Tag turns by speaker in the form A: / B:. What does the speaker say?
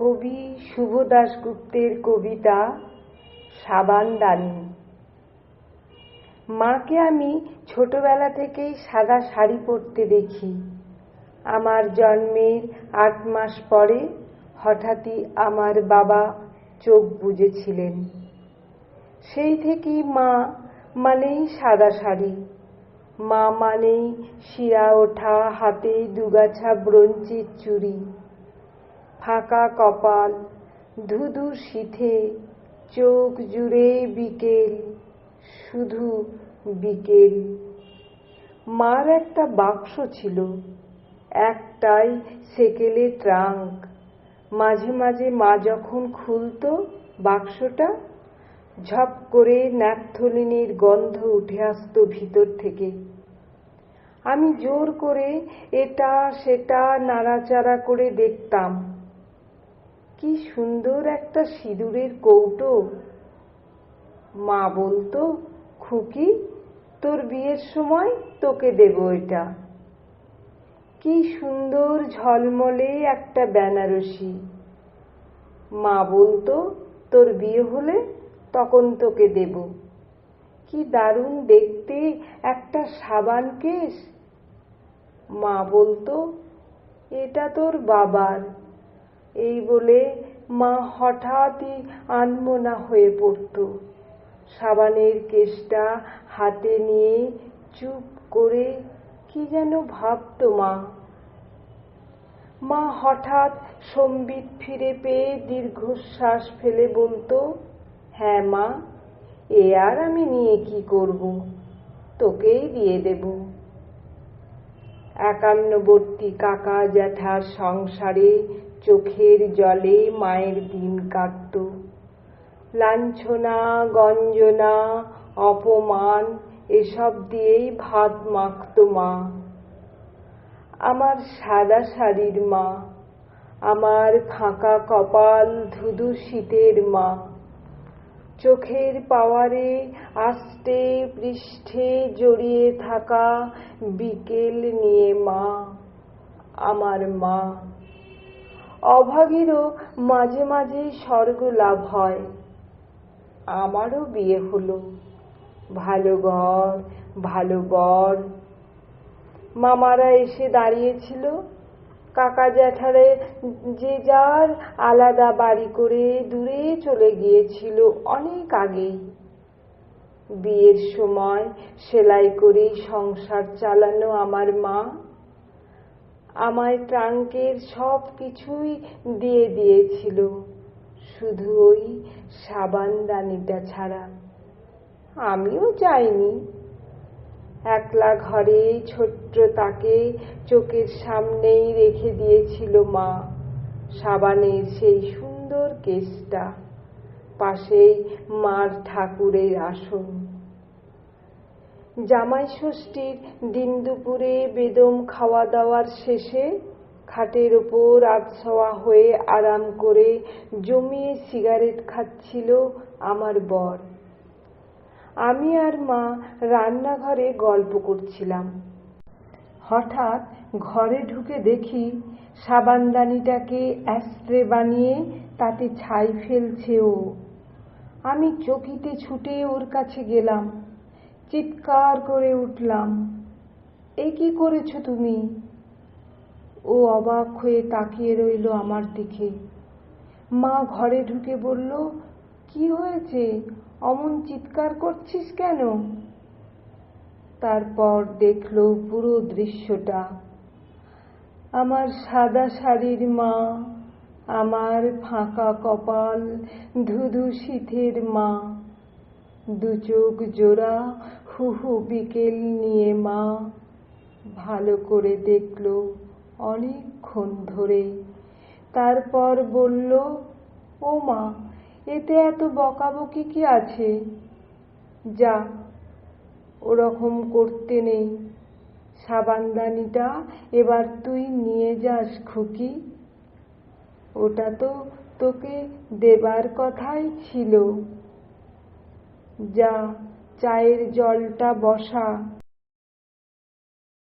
A: কবি শুভ দাশগুপ্তের কবিতা সাবানদানি মাকে আমি ছোটবেলা থেকেই সাদা শাড়ি পরতে দেখি। আমার জন্মের আট মাস পরে হঠাৎই আমার বাবা চোখ বুজেছিলেন। সেই থেকেই মা মানেই সাদা শাড়ি। মা মানেই শিরা ওঠা, হাতে দুগাছা ব্রঞ্চির চুড়ি। ফাঁকা কপাল, ধুধু শীতে, চোখ জুড়ে বিকেল, শুধু বিকেল। মার একটা বাক্স ছিল, একটাই সেকেলে ট্রাঙ্ক। মাঝে মাঝে মা যখন খুলতো বাক্সটা, ঝপ করে ন্যাপথলিনের গন্ধ উঠে আসতো ভিতর থেকে। আমি জোর করে এটা সেটা নাড়াচাড়া করে দেখতাম। কি সুন্দর একটা সিঁদুরের কৌটো। মা বলতো, খুকি, তোর বিয়ের সময় তোকে দেব এটা। কি সুন্দর ঝলমলে একটা বেনারসি। মা বলতো, তোর বিয়ে হলে তখন তোকে দেব। কি দারুণ দেখতে একটা সাবান কেস। মা বলতো, এটা তোর বাবার। এই বলে মা হঠাৎই আনমনা হয়ে পড়ত। সাবানের কেসটা হাতে নিয়ে চুপ করে কি যেন ভাবত মা। মা হঠাৎ সম্বিত ফিরে পেয়ে দীর্ঘশ্বাস ফেলে বলতো হ্যাঁ মা, এ আর আমি নিয়ে কি করব? তোকেই দিয়ে দেব। একান্নবর্তী কাকা জ্যাঠার সংসারে চোখের জলে মায়ের দিন কাটত। লাঞ্ছনা, গঞ্জনা, অপমান, এসব দিয়েই ভাত মাখত মা। আমার সাদা শাড়ির মা, আমার ফাঁকা কপাল ধুধু শীতের মা। চোখের পাওয়ারে আষ্টে পৃষ্ঠে জড়িয়ে থাকা বিকেল নিয়ে মা, আমার মা। অভাগীরও মাঝে মাঝে স্বর্গ লাভ হয়। আমারও বিয়ে হলো। ভালো ঘর, ভালো বর। মামারা এসে দাঁড়িয়েছিল। কাকা জ্যাঠারে যে যার আলাদা বাড়ি করে দূরে চলে গিয়েছিল অনেক আগেই। বিয়ের সময় সেলাই করে সংসার চালানো আমার মা। আমায় ট্রাঙ্কের সব কিছুই দিয়ে দিয়েছিল, শুধু ওই সাবানদানিটা ছাড়া। আমিও চাইনি একলা ঘরে ছোট্ট তাকে চোখের সামনেই রেখে দিয়েছিল মা, সাবানের সেই সুন্দর কেসটা, পাশেই মার ঠাকুরের আসন। জামাই ষষ্ঠীর দিন দুপুরে বেদম খাওয়া দাওয়ার শেষে খাটের ওপর আধশোয়া হয়ে আরাম করে জমিয়ে সিগারেট খাচ্ছিল আমার বর। আমি আর মা রান্নাঘরে গল্প করছিলাম। হঠাৎ ঘরে ঢুকে দেখি সাবানদানিটাকে অ্যাস্ট্রে বানিয়ে তাতে ছাই ফেলছে ও। আমি চকিতে ছুটে ওর কাছে গেলাম। চিৎকার করে উঠলাম। এ কি করেছ তুমি? ও অবাক হয়ে তাকিয়ে রইল আমার দিকে। মা ঘরে ঢুকে বলল, কি হয়েছে? অমন চিৎকার করছিস কেন? তারপর দেখল পুরো দৃশ্যটা। আমার সাদা শাড়ির মা, আমার ফাঁকা কপাল, ধুধু শীতের মা, দু চোখ জোড়া হুহু বিকেল নিয়ে মা ভালো করে দেখল অনেকক্ষণ ধরে তারপর বলল, ও মা, এতে এত বকাবকি কি আছে? যা, ওরকম করতে নেই। সাবানদানিটা এবার তুই নিয়ে যাস খুকি। ওটা তো তোকে দেবার কথাই ছিল। যা চায়ের জলটা বসা।